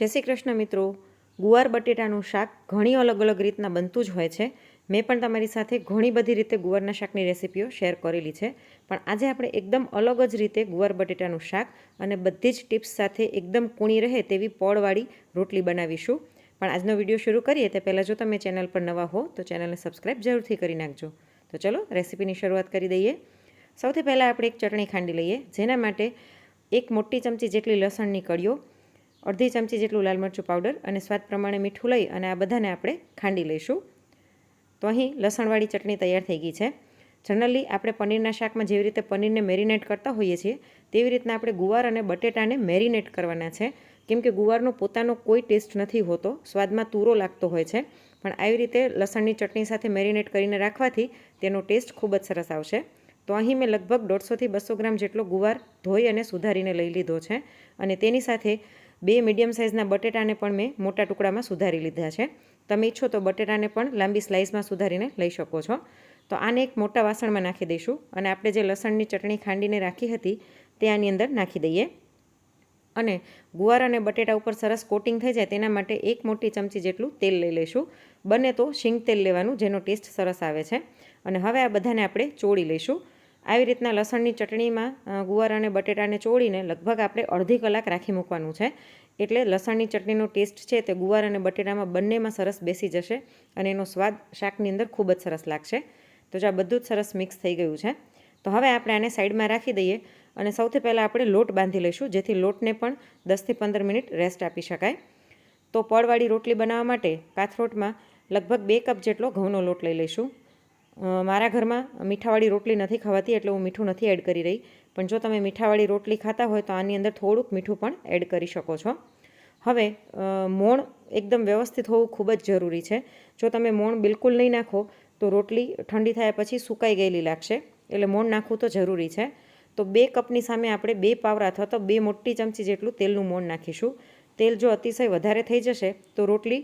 જય શ્રી કૃષ્ણ મિત્રો. ગુવાર બટેટાનું શાક ઘણી અલગ અલગ રીતના બનતું જ હોય છે. મેં પણ તમારી સાથે ઘણી બધી રીતે ગુવારના શાકની રેસીપીઓ શેર કરેલી છે. પણ આજે આપણે એકદમ અલગ જ રીતે ગુવાર બટેટાનું શાક અને બધી જ ટિપ્સ સાથે એકદમ કૂણી રહે તેવી પળવાળી રોટલી બનાવીશું. પણ આજનો વીડિયો શરૂ કરીએ તે પહેલાં જો તમે ચેનલ પર નવા હો, તો ચેનલને સબસ્ક્રાઈબ જરૂરથી કરી નાખજો. તો ચલો રેસીપીની શરૂઆત કરી દઈએ. સૌથી પહેલાં આપણે એક ચટણી ખાંડી લઈએ, જેના માટે એક મોટી ચમચી જેટલી લસણની કળીઓ અડધી ચમચી જેટલું લાલ મરચું પાવડર અને સ્વાદ પ્રમાણે મીઠું લઈ અને આ બધાને આપણે ખાંડી લઈશું. તો અહીં લસણવાળી ચટણી તૈયાર થઈ ગઈ છે. જનરલી આપણે પનીરના શાકમાં જેવી રીતે પનીરને મેરિનેટ કરતા હોઈએ છીએ, તેવી રીતના આપણે ગુવાર અને બટેટાને મેરિનેટ કરવાના છે. કેમ કે ગુવારનો પોતાનો કોઈ ટેસ્ટ નથી હોતો, સ્વાદમાં તૂરો લાગતો હોય છે. પણ આવી રીતે લસણની ચટણી સાથે મેરિનેટ કરીને રાખવાથી તેનો ટેસ્ટ ખૂબ જ સરસ આવશે. તો અહીં મેં લગભગ દોઢસોથી બસો ગ્રામ જેટલો ગુવાર ધોઈ અને સુધારીને લઈ લીધો છે. અને તેની સાથે બે મીડિયમ સાઇઝના બટેટાને પણ મેં મોટા ટુકડામાં સુધારી લીધા છે. તમે ઈચ્છો તો બટેટાને પણ લાંબી સ્લાઇસમાં સુધારીને લઈ શકો છો. તો આને એક મોટા વાસણમાં નાખી દઈશું અને આપણે જે લસણની ચટણી ખાંડીને રાખી હતી તે આની અંદર નાખી દઈએ. અને ગુવાર અને બટેટા ઉપર સરસ કોટિંગ થઈ જાય તેના માટે એક મોટી ચમચી જેટલું તેલ લઈ લઈશું. બને તો શીંગ તેલ લેવાનું, જેનો ટેસ્ટ સરસ આવે છે. અને હવે આ બધાને આપણે ચોળી લઈશું. આવી રીતના લસણની ચટણીમાં ગુવાર અને બટેટાને ચોળીને લગભગ આપણે અડધી કલાક રાખી મૂકવાનું છે. એટલે લસણની ચટણીનો ટેસ્ટ છે તે ગુવાર અને બટેટામાં બંનેમાં સરસ બેસી જશે અને એનો સ્વાદ શાકની અંદર ખૂબ જ સરસ લાગશે. તો જો આ બધું જ સરસ મિક્સ થઈ ગયું છે, તો હવે આપણે આને સાઈડમાં રાખી દઈએ અને સૌથી પહેલાં આપણે લોટ બાંધી લઈશું, જેથી લોટને પણ દસથી પંદર મિનિટ રેસ્ટ આપી શકાય. તો પડવાળી રોટલી બનાવવા માટે કાથરોટમાં લગભગ બે કપ જેટલો ઘઉંનો લોટ લઈ લઈશું. મારા ઘરમાં મીઠાવાળી રોટલી નથી ખાવાતી એટલે હું મીઠું નથી એડ કરી રહી. પણ જો તમે મીઠાવાળી રોટલી ખાતા હોય તો આની અંદર થોડુંક મીઠું પણ એડ કરી શકો છો. હવે મોણ એકદમ વ્યવસ્થિત હોવું ખૂબ જ જરૂરી છે. જો તમે મોણ બિલકુલ નહીં નાખો તો રોટલી ઠંડી થયા પછી સુકાઈ ગયેલી લાગશે. એટલે મોણ નાખવું તો જરૂરી છે. તો બે કપની સામે આપણે બે પાવરા અથવા તો બે મોટી ચમચી જેટલું તેલનું મોણ નાખીશું. તેલ જો અતિશય વધારે થઈ જશે તો રોટલી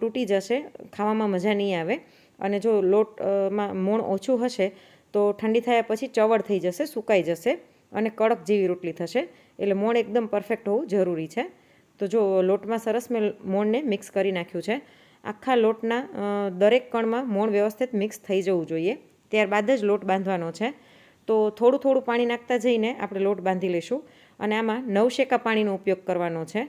તૂટી જશે, ખાવામાં મજા નહીં આવે. અને જો લોટમાં મોણ ઓછું હશે, તો ઠંડી થયા પછી ચવડ થઈ જશે, સુકાઈ જશે અને કડક જેવી રોટલી થશે. એટલે મોણ એકદમ પરફેક્ટ હોવું જરૂરી છે. તો જો લોટમાં સરસ મેં મોણને મિક્સ કરી નાખ્યું છે. આખા લોટના દરેક કણમાં મોણ વ્યવસ્થિત મિક્સ થઈ જવું જોઈએ. ત્યારબાદ જ લોટ બાંધવાનો છે. તો થોડું થોડું પાણી નાખતા જઈને આપણે લોટ બાંધી લઈશું. અને આમાં નવશેકા પાણીનો ઉપયોગ કરવાનો છે.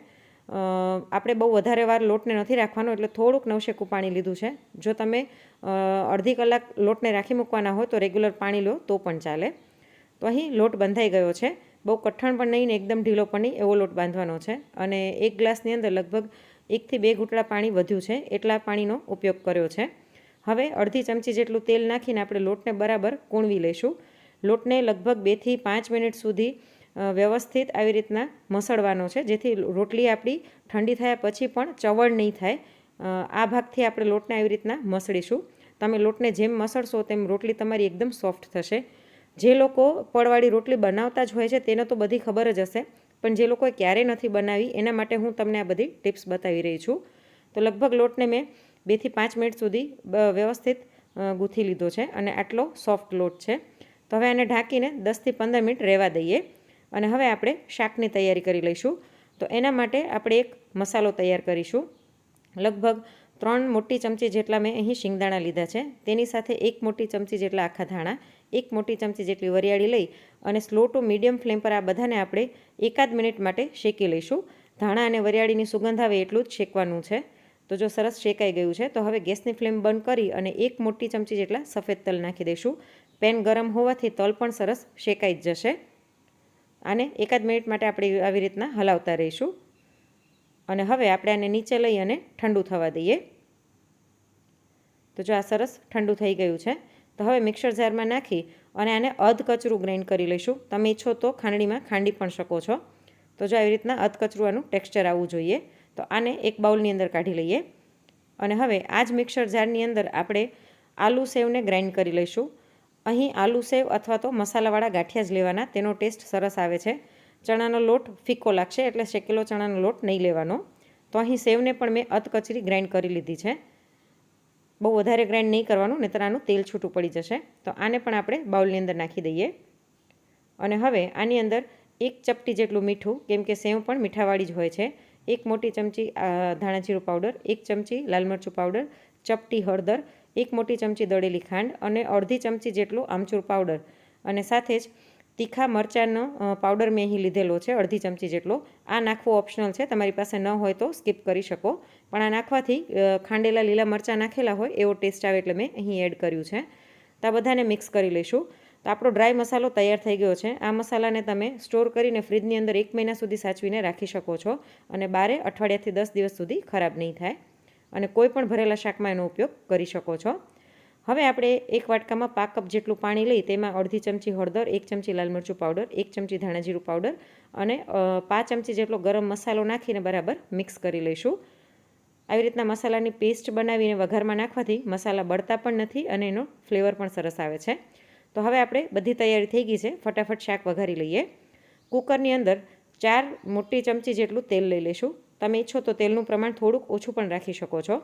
આપણે બહુ વધારે વાર લોટને નથી રાખવાનો, એટલે થોડુંક નવશેકું પાણી લીધું છે. જો તમે અડધી કલાક લોટને રાખી મૂકવાના હોય તો રેગ્યુલર પાણી લો, તો પણ ચાલે. તો અહીં લોટ બંધાઈ ગયો છે. બહુ કઠણ પણ નહીં ને એકદમ ઢીલો પણ નહીં, એવો લોટ બાંધવાનો છે. અને એક ગ્લાસની અંદર લગભગ એકથી બે ઘૂંટડા પાણી વધ્યું છે, એટલા પાણીનો ઉપયોગ કર્યો છે. હવે અડધી ચમચી જેટલું તેલ નાખીને આપણે લોટને બરાબર કૂણવી લઈશું. લોટને લગભગ બેથી પાંચ મિનિટ સુધી વ્યવસ્થિત આવી રીતના મસળવાનો છે. જેથી રોટલી આપણી ઠંડી થયા પછી પણ ચવળ નહીં થાય. આ ભાગથી આપણે લોટને આવી રીતના મસળીશું. તમે લોટને જેમ મસળશો તેમ રોટલી તમારી એકદમ સોફ્ટ થશે. જે લોકો પડવાળી રોટલી બનાવતા જ હોય છે તેને તો બધી ખબર જ હશે. પણ જે લોકોએ ક્યારેય નથી બનાવી એના માટે હું તમને આ બધી ટિપ્સ બતાવી રહી છું. તો લગભગ લોટને મેં બેથી પાંચ મિનિટ સુધી વ્યવસ્થિત ગૂંથી લીધો છે અને આટલો સોફ્ટ લોટ છે. તો હવે આને ઢાંકીને દસથી પંદર મિનિટ રહેવા દઈએ. અને હવે આપણે શાકની તૈયારી કરી લઈશું. તો એના માટે આપણે એક મસાલો તૈયાર કરીશું. લગભગ ત્રણ મોટી ચમચી જેટલા મેં અહીં શિંગદાણા લીધા છે. તેની સાથે એક મોટી ચમચી જેટલા આખા ધાણા, એક મોટી ચમચી જેટલી વરિયાળી લઈ અને સ્લો ટુ મીડિયમ ફ્લેમ પર આ બધાને આપણે એકાદ મિનિટ માટે શેકી લઈશું. ધાણા અને વરિયાળીની સુગંધ આવે એટલું જ શેકવાનું છે. તો જો સરસ શેકાઈ ગયું છે, તો હવે ગેસની ફ્લેમ બંધ કરી અને એક મોટી ચમચી જેટલા સફેદ તલ નાખી દઈશું. પેન ગરમ હોવાથી તલ પણ સરસ શેકાઈ જ જશે. આને એકાદ મિનિટ માટે આપણે આવી રીતના હલાવતા રહીશું. અને હવે આપણે આને નીચે લઈ અને ઠંડુ થવા દઈએ. તો જો આ સરસ ઠંડુ થઈ ગયું છે, તો હવે મિક્સર જારમાં નાખી અને આને અધકચરું ગ્રાઇન્ડ કરી લઈશું. તમે ઈચ્છો તો ખાંડણીમાં ખાંડી પણ શકો છો. તો જો આવી રીતના અધકચરું આનું ટેક્સચર આવવું જોઈએ, તો આને એક બાઉલની અંદર કાઢી લઈએ. અને હવે આ જ મિક્સર જારની અંદર આપણે આલુ સેવને ગ્રાઇન્ડ કરી લઈશું. અહીં આલુ સેવ અથવા તો મસાલાવાળા ગાંઠિયા જ લેવાના. તેનો ટેસ્ટ સરસ આવે છે. ચણાનો લોટ ફીકો લાગશે એટલે શેકેલો ચણાનો લોટ નહીં લેવાનો. તો અહીં સેવને પણ મેં અધકચરી ગ્રાઇન્ડ કરી લીધી છે. બહુ વધારે ગ્રાઇન્ડ નહીં કરવાનું, નહીતર આનું તેલ છૂટું પડી જશે. તો આને પણ આપણે બાઉલની અંદર નાખી દઈએ. અને હવે આની અંદર એક ચપટી જેટલું મીઠું, કેમ કે સેવ પણ મીઠાવાળી જ હોય છે. એક મોટી ચમચી ધાણાજીરું ધાણા પાવડર, એક ચમચી લાલ મરચું પાવડર, ચપટી હળદર એક મોટી ચમચી દળેલી ખાંડ અને અડધી ચમચી જેટલો આમચૂર પાવડર. અને સાથે જ તીખા મરચાંનો પાવડર મેં અહીં લીધેલો છે, અડધી ચમચી જેટલો. આ નાખવો ઓપ્શનલ છે, તમારી પાસે ન હોય તો સ્કીપ કરી શકો. પણ આ નાખવાથી ખાંડેલા લીલા મરચાં નાખેલા હોય એવો ટેસ્ટ આવે એટલે મેં અહીં એડ કર્યું છે. તો આ બધાને મિક્સ કરી લઈશું. તો આપણો ડ્રાય મસાલો તૈયાર થઈ ગયો છે. આ મસાલાને તમે સ્ટોર કરીને ફ્રીજની અંદર એક મહિના સુધી સાચવીને રાખી શકો છો અને બારે અઠવાડિયાથી દસ દિવસ સુધી ખરાબ નહીં થાય. અને કોઈ પણ ભરેલા શાકમાં એનો ઉપયોગ કરી શકો છો. હવે આપણે એક વાટકામાં પાક કપ જેટલું પાણી લઈ તેમાં અડધી ચમચી હળદર, એક ચમચી લાલ મરચું પાવડર, એક ચમચી ધાણાજીરું પાવડર અને પાંચ ચમચી જેટલો ગરમ મસાલો નાખીને બરાબર મિક્સ કરી લઈશું. આવી રીતના મસાલાની પેસ્ટ બનાવીને વઘારમાં નાખવાથી મસાલા બળતા પણ નથી અને એનો ફ્લેવર પણ સરસ આવે છે. તો હવે આપણે બધી તૈયારી થઈ ગઈ છે. ફટાફટ શાક વઘારી લઈએ. કુકરની અંદર ચાર મોટી ચમચી જેટલું તેલ લઈ લઈશું. તમે ઈચ્છો તો તેલનું પ્રમાણ થોડુંક ઓછું પણ રાખી શકો છો.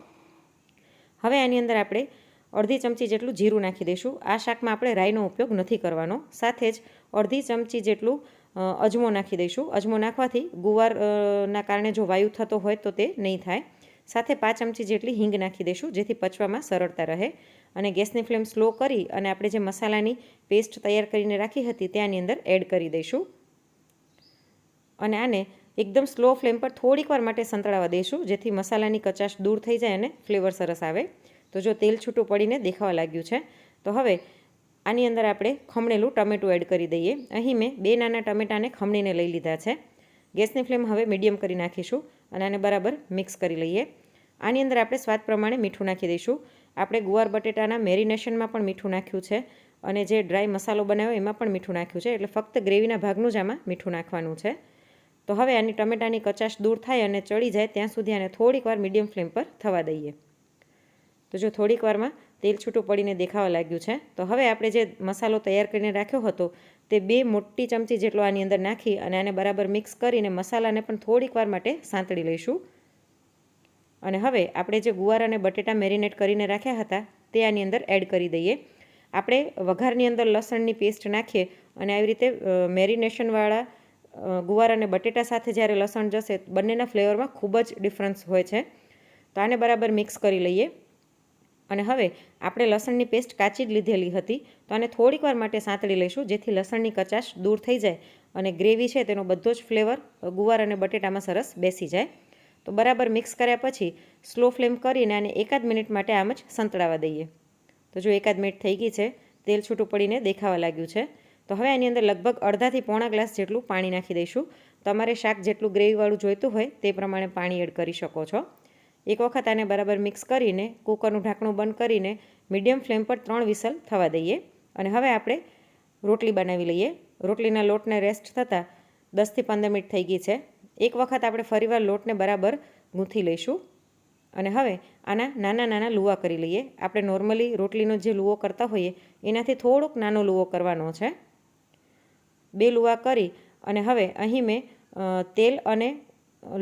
હવે આની અંદર આપણે અડધી ચમચી જેટલું જીરું નાખી દઈશું. આ શાકમાં આપણે રાઈનો ઉપયોગ નથી કરવાનો. સાથે જ અડધી ચમચી જેટલું અજમો નાખી દઈશું. અજમો નાખવાથી ગુવારના કારણે જો વાયુ થતો હોય તો તે નહીં થાય. સાથે પાંચ ચમચી જેટલી હિંગ નાખી દઈશું, જેથી પચવામાં સરળતા રહે. અને ગેસની ફ્લેમ સ્લો કરી અને આપણે જે મસાલાની પેસ્ટ તૈયાર કરીને રાખી હતી ત્યાંની અંદર એડ કરી દઈશું. અને આને એકદમ સ્લો ફ્લેમ પર થોડીક વાર માટે સંતળાવા દઈશું જેથી મસાલાની કચાશ દૂર થઈ જાય અને ફ્લેવર સરસ આવે. તો જો તેલ છૂટું પડીને દેખાવા લાગ્યું છે, તો હવે આની અંદર આપણે ખમણેલું ટમેટું એડ કરી દઈએ. અહીં મેં બે નાના ટમેટાને ખમણીને લઈ લીધા છે. ગેસની ફ્લેમ હવે મીડિયમ કરી નાખીશું અને આને બરાબર મિક્સ કરી લઈએ. આની અંદર આપણે સ્વાદ પ્રમાણે મીઠું નાખી દઈશું. આપણે ગુવાર બટેટાના મેરિનેશનમાં પણ મીઠું નાખ્યું છે અને જે ડ્રાય મસાલો બનાવ્યો એમાં પણ મીઠું નાખ્યું છે, એટલે ફક્ત ગ્રેવીના ભાગનું જ આમાં મીઠું નાખવાનું છે. તો હવે આની ટમેટાની કચાશ દૂર થાય અને ચડી જાય ત્યાં સુધી આને થોડીક વાર મીડિયમ ફ્લેમ પર થવા દઈએ. તો જો થોડીક વારમાં તેલ છૂટું પડીને દેખાવા લાગ્યું છે, તો હવે આપણે જે મસાલો તૈયાર કરીને રાખ્યો હતો, તે બે મોટી ચમચી જેટલો આની અંદર નાખી અને આને બરાબર મિક્સ કરીને મસાલાને પણ થોડીક વાર માટે સાંતળી લઈશું. અને હવે આપણે જે ગુવાર અને બટેટા મેરિનેટ કરીને રાખ્યા હતા, તે આની અંદર એડ કરી દઈએ. આપણે વઘારની અંદર લસણની પેસ્ટ નાખીએ અને આવી રીતે મેરિનેશનવાળા ગુવાર અને બટેટા સાથે જ્યારે લસણ જશે, બંનેના ફ્લેવરમાં ખૂબ જ ડિફરન્સ હોય છે. તો આને બરાબર મિક્સ કરી લઈએ. અને હવે આપણે લસણની પેસ્ટ કાચી જ લીધેલી હતી. તો આને થોડીક વાર માટે સાંતળી લઈશું, જેથી લસણની કચાશ દૂર થઈ જાય અને ગ્રેવી છે તેનો બધો જ ફ્લેવર ગુવાર અને બટેટામાં સરસ બેસી જાય. તો બરાબર મિક્સ કર્યા પછી સ્લો ફ્લેમ કરીને આને એકાદ મિનિટ માટે આમ જ સંતળાવા દઈએ. તો જો એકાદ મિનિટ થઈ ગઈ છે, તેલ છૂટું પડીને દેખાવા લાગ્યું છે. તો હવે આની અંદર લગભગ અડધાથી પોણા ગ્લાસ જેટલું પાણી નાખી દઈશું. તમારે શાક જેટલું ગ્રેવીવાળું જોઈતું હોય તે પ્રમાણે પાણી એડ કરી શકો છો. એક વખત આને બરાબર મિક્સ કરીને, કૂકરનું ઢાંકણું બંધ કરીને, મીડિયમ ફ્લેમ પર ત્રણ વિસલ થવા દઈએ. અને હવે આપણે રોટલી બનાવી લઈએ. રોટલીના લોટને રેસ્ટ થતાં દસથી પંદર મિનિટ થઈ ગઈ છે. એક વખત આપણે ફરીવાર લોટને બરાબર ગૂંથી લઈશું. અને હવે આના નાના નાના લુવા કરી લઈએ. આપણે નોર્મલી રોટલીનો જે લુવો કરતા હોઈએ, એનાથી થોડોક નાનો લુવો કરવાનો છે. બે લુવા કરી અને હવે અહીં મેં તેલ અને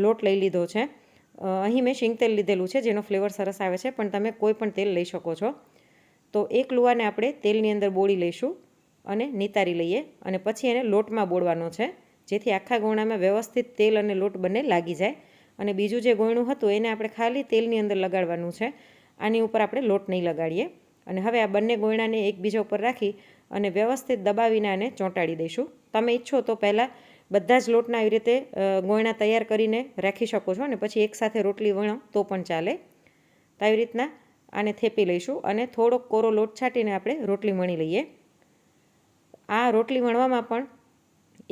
લોટ લઈ લીધો છે. અહીં મેં શીંગ તેલ લીધેલું છે, જેનો ફ્લેવર સરસ આવે છે, પણ તમે કોઈ પણ તેલ લઈ શકો છો. તો એક લુવાને આપણે તેલની અંદર બોળી લઈશું અને નિતારી લઈએ અને પછી એને લોટમાં બોળવાનો છે, જેથી આખા ગોણામાં વ્યવસ્થિત તેલ અને લોટ બંને લાગી જાય. અને બીજું જે ગોયણું હતું એને આપણે ખાલી તેલની અંદર લગાડવાનું છે. આની ઉપર આપણે લોટ નહીં લગાડીએ. અને હવે આ બંને ગોયણાને એકબીજા ઉપર રાખી અને વ્યવસ્થિત દબાવીને આને ચોંટાડી દઈશું. તમે ઈચ્છો તો પહેલાં બધા જ લોટના આવી રીતે ગોયણા તૈયાર કરીને રાખી શકો છો અને પછી એકસાથે રોટલી વણો તો પણ ચાલે. તો આવી રીતના આને થેપી લઈશું અને થોડોક કોરો લોટ છાંટીને આપણે રોટલી વણી લઈએ. આ રોટલી વણવામાં પણ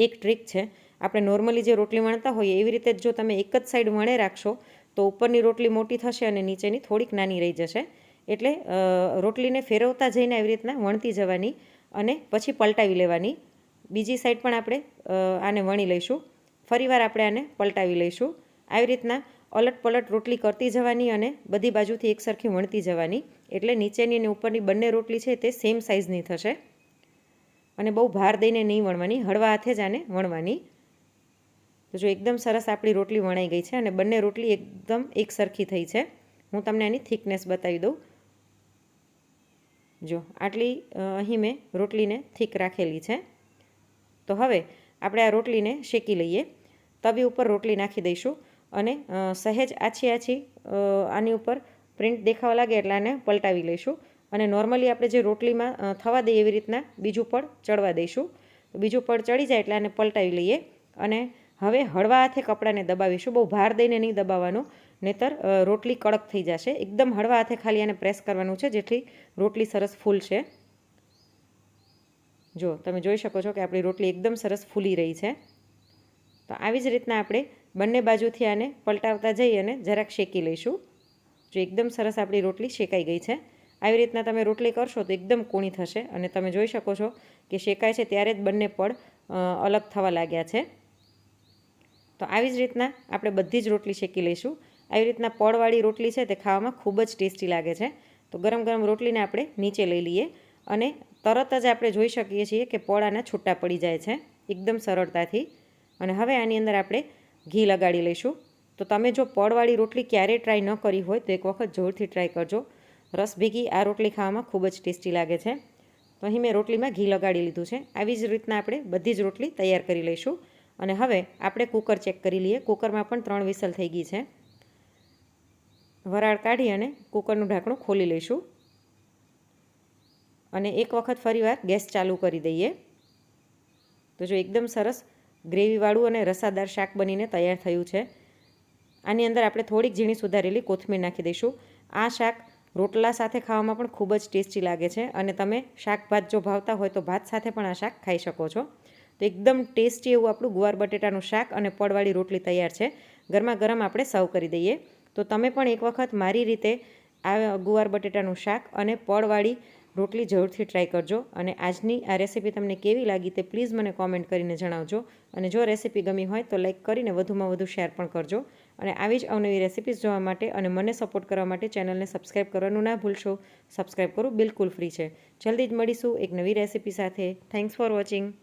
એક ટ્રીક છે. આપણે નોર્મલી જે રોટલી વણતા હોઈએ એવી રીતે જ તમે એક જ સાઈડ વણે રાખશો તો ઉપરની રોટલી મોટી થશે અને નીચેની થોડીક નાની રહી જશે. એટલે રોટલીને ફેરવતા જઈને આવી રીતના વણતી જવાની અને પછી પલટાવી લેવાની. બીજી સાઈડ પણ આપણે આને વણી લઈશું. ફરીવાર આપણે આને પલટાવી લઈશું. આવી રીતના અલટ પલટ રોટલી કરતી જવાની અને બધી બાજુથી એકસરખી વણતી જવાની. એટલે નીચેની અને ઉપરની બંને રોટલી છે તે સેમ સાઇઝની થશે. અને બહુ ભાર દઈને નહીં વણવાની, હળવા હાથે જ આને વણવાની. તો જો એકદમ સરસ આપણી રોટલી વણાઈ ગઈ છે અને બંને રોટલી એકદમ એક સરખી થઈ છે. હું તમને આની થિકનેસ બતાવી દઉં. જો, આટલી અહીં મેં રોટલીને થીક રાખેલી છે. તો હવે આપણે આ રોટલીને શેકી લઈએ. તવી ઉપર રોટલી નાખી દઈશું અને સહેજ આછી આછી આની ઉપર પ્રિન્ટ દેખાવા લાગે એટલે આને પલટાવી લઈશું અને નોર્મલી આપણે જે રોટલીમાં થવા દઈએ એવી રીતના બીજું પડ ચડવા દઈશું. બીજું પડ ચડી જાય એટલે આને પલટાવી લઈએ અને હવે હળવા હાથે કપડાને દબાવીશું. બહુ ભાર દઈને નહીં દબાવવાનું, નહીતર રોટલી કડક થઈ જશે. એકદમ હળવા હાથે ખાલી આને પ્રેસ કરવાનું છે જેથી રોટલી સરસ ફૂલશે. જો તમે જોઈ શકો છો કે આપણી રોટલી એકદમ સરસ ફૂલી રહી છે. તો આવી જ રીતના આપણે બંને બાજુથી આને પલટાવતા જઈ અને જરાક શેકી લઈશું. જો એકદમ સરસ આપણી રોટલી શેકાઈ ગઈ છે. આવી રીતના તમે રોટલી કરશો તો એકદમ કૂણી થશે અને તમે જોઈ શકો છો કે શેકાય છે ત્યારે જ બંને પડ અલગ થવા લાગ્યા છે. તો આવી જ રીતના આપણે બધી જ રોટલી શેકી લઈશું. આવી રીતના પડવાળી રોટલી છે તે ખાવામાં ખૂબ જ ટેસ્ટી લાગે છે. તો ગરમ ગરમ રોટલીને આપણે નીચે લઈ લઈએ અને તરત જ આપણે જોઈ શકીએ છીએ કે પોળાના છૂટા પડી જાય છે, એકદમ સરળતાથી. અને હવે આની અંદર આપણે ઘી લગાડી લઈશું. તો તમે જો પોળવાળી રોટલી ક્યારેય ટ્રાય ન કરી હોય, તો એક વખત જોરથી ટ્રાય કરજો. રસ ભેગી આ રોટલી ખાવામાં ખૂબ જ ટેસ્ટી લાગે છે. તો અહીં મેં રોટલીમાં ઘી લગાડી લીધું છે. આવી જ રીતના આપણે બધી જ રોટલી તૈયાર કરી લઈશું. અને હવે આપણે કુકર ચેક કરી લઈએ. કુકરમાં પણ ત્રણ વિસલ થઈ ગઈ છે. વરાળ કાઢી અને કુકરનું ઢાંકણું ખોલી લઈશું. અને એક વખત ફરીવાર ગેસ ચાલુ કરી દઈએ. તો જો એકદમ સરસ ગ્રેવીવાળું અને રસાદાર શાક બનીને તૈયાર થયું છે. આની અંદર આપણે થોડીક ઝીણી સુધારેલી કોથમીર નાખી દઈશું. આ શાક રોટલા સાથે ખાવામાં પણ ખૂબ જ ટેસ્ટી લાગે છે અને તમે શાક ભાત જો ભાવતા હોય તો ભાત સાથે પણ આ શાક ખાઈ શકો છો. તો એકદમ ટેસ્ટી એવું આપણું ગુવાર બટેટાનું શાક અને પડવાળી રોટલી તૈયાર છે. ગરમા ગરમ આપણે સર્વ કરી દઈએ. તો તમે પણ એક વખત મારી રીતે આ ગુવાર બટેટાનું શાક અને પડવાળી રોટલી જરૂરથી ટ્રાય કરજો અને આજની આ રેસીપી તમને કેવી લાગી તે પ્લીઝ મને કોમેન્ટ કરીને જણાવજો. અને જો રેસીપી ગમી હોય તો લાઇક કરીને વધુમાં વધુ શેર પણ કરજો. અને આવી જ અવનવી રેસીપીઝ જોવા માટે અને મને સપોર્ટ કરવા માટે ચેનલને સબસ્ક્રાઈબ કરવાનું ના ભૂલશો. સબસ્ક્રાઈબ કરવું બિલકુલ ફ્રી છે. જલ્દી જ મળીશું એક નવી રેસીપી સાથે. Thanks for watching